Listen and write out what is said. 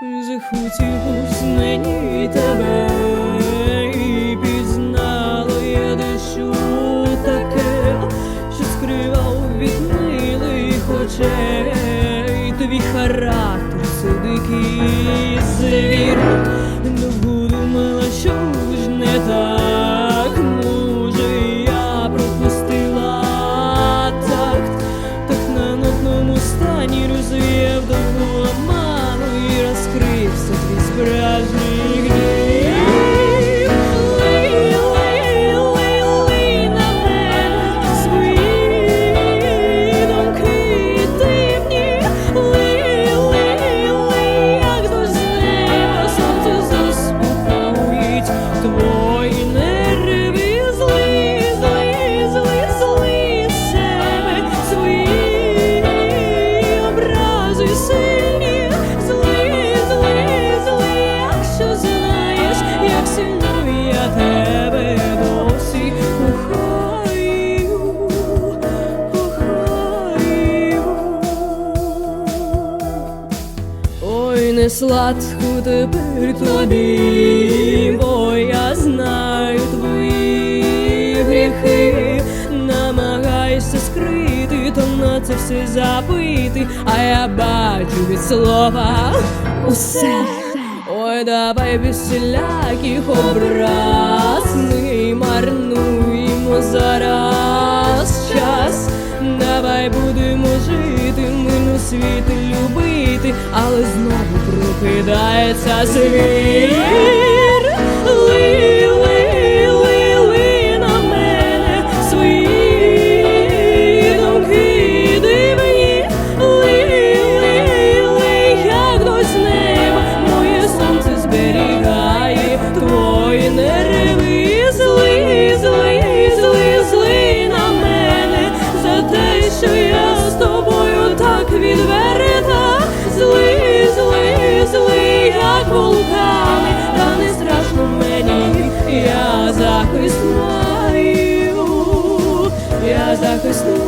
захотілось мені тебе, і пізнала я дещо таке, що скривав від милих очей. Твій характер це дикий звір, розкрився твій Не сладко тепер тобі, бо я знаю твої гріхи, намагайся скрити, то на це все забити, а я бачу від слова усе. Ой, давай без всіляких образ ми марнуємо зараз час. Давай будемо жити, мину світ спати, але знову прокидається звір. Ли, ли, на мене свої думки дивні. Ли, як до неба моє сонце зберігає, твої нерви зли, зли, зли на мене за те, що я. Zachęcam.